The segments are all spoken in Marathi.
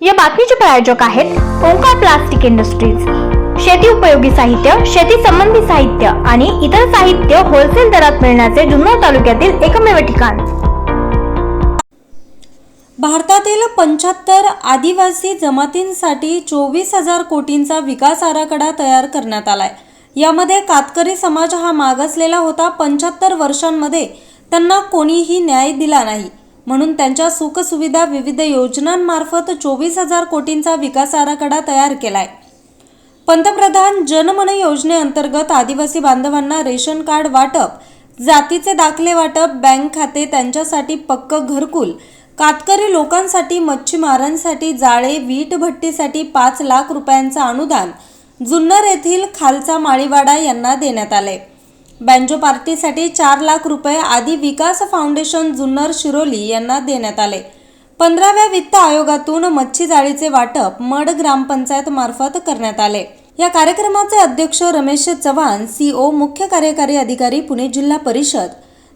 या बातमीचे प्रायोजक आहेत ओंकार प्लास्टिक इंडस्ट्रीज. शेती उपयोगी साहित्य शेती संबंधी साहित्य आणि इतर साहित्य होलसेल दरात मिळण्याचे जुन्नर तालुक्यातील एकमेव ठिकाण. भारतातील पंच्याहत्तर आदिवासी जमातींसाठी चोवीस हजार कोटींचा विकास आराखडा तयार करण्यात आलाय. यामध्ये कातकरी समाज हा मागासलेला होता पंच्याहत्तर वर्षांमध्ये. त्यांना कोणीही न्याय दिला नाही. म्हणून त्यांच्या सुखसुविधा विविध योजनांमार्फत चोवीस हजार कोटींचा विकास आराखडा तयार केलाय. पंतप्रधान जनमन योजनेअंतर्गत आदिवासी बांधवांना रेशन कार्ड वाटप जातीचे दाखले वाटप बँक खाते त्यांच्यासाठी पक्क घरकुल कातकरी लोकांसाठी मच्छीमारांसाठी जाळे वीट भट्टीसाठी पाच लाख रुपयांचं अनुदान जुन्नर येथील खालचा माळीवाडा यांना देण्यात आले बँजो पार्टीसाठी चार लाख रुपये आदी विकास फाउंडेशन जुन्नर शिरोली यांना देण्यात आले. पंधराव्या वित्त आयोगातून मच्छी जाळीचे वाटप मड ग्रामपंचायत मार्फत करण्यात आले. या कार्यक्रमाचे अध्यक्ष रमेश चव्हाण सीओ मुख्य कार्यकारी अधिकारी पुणे जिल्हा परिषद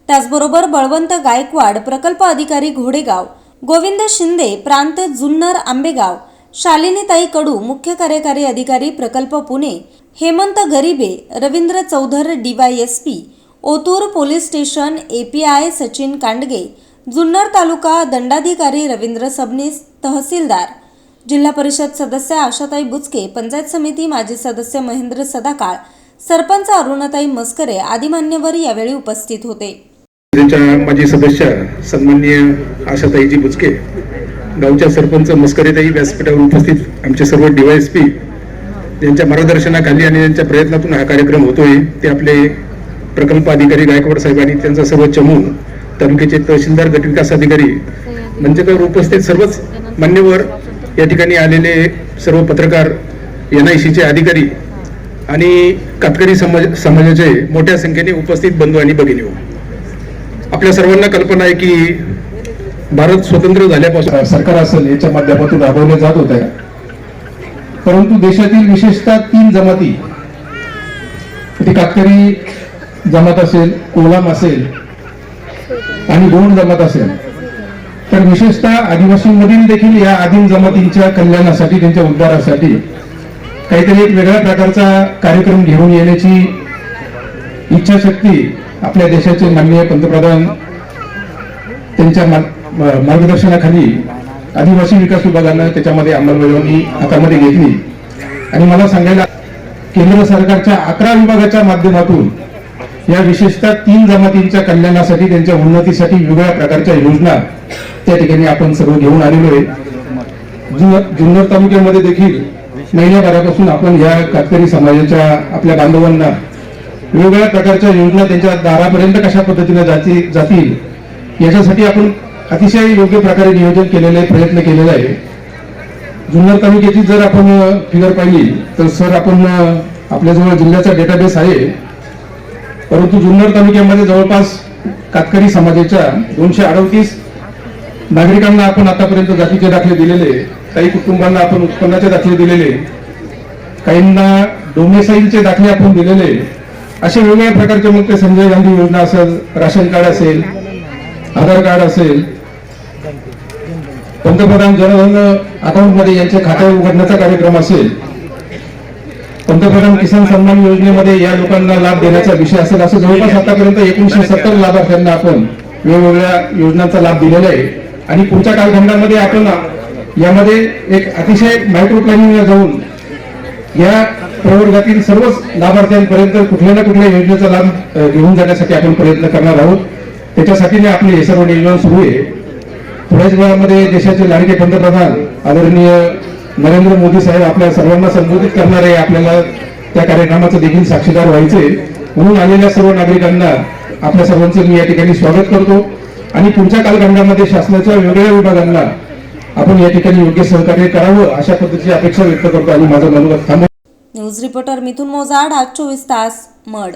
त्याचबरोबर बळवंत गायकवाड प्रकल्प अधिकारी घोडेगाव गोविंद शिंदे प्रांत जुन्नर आंबेगाव शालिनीताई कडू मुख्य कार्यकारी अधिकारी प्रकल्प Pune Hemant Garibe Ravindra Chaudhar DYSP Otur police station API Sachin Kandge Junnar taluka दंडाधिकारी रवींद्र सबनीस तहसीलदार जिल्हा परिषद सदस्य आशाताई बुचके पंचायत समिती माजी सदस्य महेंद्र सदाकाळ सरपंच अरुणाताई मस्करे आदी मान्यवर यावेळी उपस्थित होते. माजी सदस्य सन्माननीय आशाताईजी बुचके गावच्या सरपंच मस्करेताई व्यासपीठावर उपस्थित आमचे सर्व डीवायएसपी यांच्या मार्गदर्शनाखाली आणि यांच्या प्रयत्नातून हा कार्यक्रम होतोय ते आपले प्रकल्प अधिकारी गायकवाड साहेब आणि त्यांचा सर्व चमू तालुक्याचे तहसीलदार गटविकास अधिकारी म्हणजे मंचकावर उपस्थित सर्वच मान्यवर या ठिकाणी आलेले सर्व पत्रकार एन आय सीचे अधिकारी आणि कातकरी समाज समाजाचे मोठ्या संख्येने उपस्थित बंधू आणि भगिनी आपल्या सर्वांना कल्पना आहे की भारत स्वतंत्र झाल्यापासून सरकार असेल याच्या माध्यमातून राबवल्या जात होत्या परंतु देशातील विशेषतः तीन जमाती ती कातकरी जमात असेल कोलाम असेल आणि गोंड जमात असेल. तर विशेषतः आदिवासींमधील देखील या आदिम जमातींच्या कल्याणासाठी त्यांच्या उद्धारासाठी काहीतरी एक वेगळ्या प्रकारचा कार्यक्रम घेऊन येण्याची इच्छाशक्ती आपल्या देशाचे माननीय पंतप्रधान त्यांच्या मा- मार्गदर्शनाखाली आदिवासी विकास विभागानं त्याच्यामध्ये अंमलबजावणी हातामध्ये घेतली. आणि मला सांगायला केंद्र सरकारच्या अकरा विभागाच्या माध्यमातून या विशेषतः तीन जमातींच्या कल्याणासाठी त्यांच्या उन्नतीसाठी वेगवेगळ्या प्रकारच्या योजना त्या ठिकाणी आपण सर्व घेऊन आलेलो आहे. जुन्नर जुन्नर तालुक्यामध्ये देखील महिन्याभरापासून आपण या कातकरी समाजाच्या आपल्या बांधवांना वेगवेगळ्या प्रकारच्या योजना त्यांच्या दारापर्यंत कशा पद्धतीने जाती जातील याच्यासाठी आपण अतिशय योग्य प्रकारे नियोजन केलेलं आहे प्रयत्न केलेला आहे. जुन्नर तालुक्याची जर आपण फिगर पाहिली तर सर आपण आपल्याजवळ जिल्ह्याचा डेटाबेस आहे. परंतु जुन्नर तालुक्यामध्ये जवळपास कातकरी समाजाच्या दोनशे अडतीस नागरिकांना आपण आतापर्यंत जातीचे दाखले दिलेले काही कुटुंबांना आपण उत्पन्नाचे दाखले दिलेले काहींना डोमेसाईलचे दाखले आपण दिलेले असे वेगवेगळ्या प्रकारचे मग ते संजय गांधी योजना असेल राशन कार्ड असेल आधार कार्ड असेल पंतप्रधान जनधन अकाउंटमध्ये यांचे खाते उघडण्याचा कार्यक्रम असेल पंतप्रधान किसान सन्मान योजनेमध्ये या लोकांना लाभ देण्याचा विषय असेल असं जवळपास आतापर्यंत एकोणीशे सत्तर लाभार्थ्यांना आपण वेगवेगळ्या योजनांचा लाभ दिलेला आहे. आणि पुढच्या कालखंडामध्ये आपण यामध्ये एक अतिशय मायक्रो प्लॅनिंगला जाऊन या प्रवर्गातील सर्वच लाभार्थ्यांपर्यंत कुठल्या ना कुठल्या योजनेचा लाभ घेऊन जाण्यासाठी आपण प्रयत्न करणार आहोत. त्याच्यासाठी आपले हे सर्व नियोजन सुरू आहे. थोड्याच वेळामध्ये देशाचे लाडके पंतप्रधान आदरणीय नरेंद्र मोदी साहेब आपल्या सर्वांना संबोधित करणारे आपल्याला त्या कार्यक्रमाचं देखील साक्षीदार व्हायचे म्हणून आलेल्या सर्व नागरिकांना आपल्या सर्वांचं मी या ठिकाणी स्वागत करतो. आणि पुढच्या कालखंडामध्ये शासनाच्या वेगवेगळ्या विभागांना आपण या ठिकाणी योग्य सहकार्य करावं अशा पद्धतीची अपेक्षा व्यक्त करतो आणि माझं मनोगत थांबव. न्यूज रिपोर्टर मिथुन मोजाड आज चोवीस तास मड.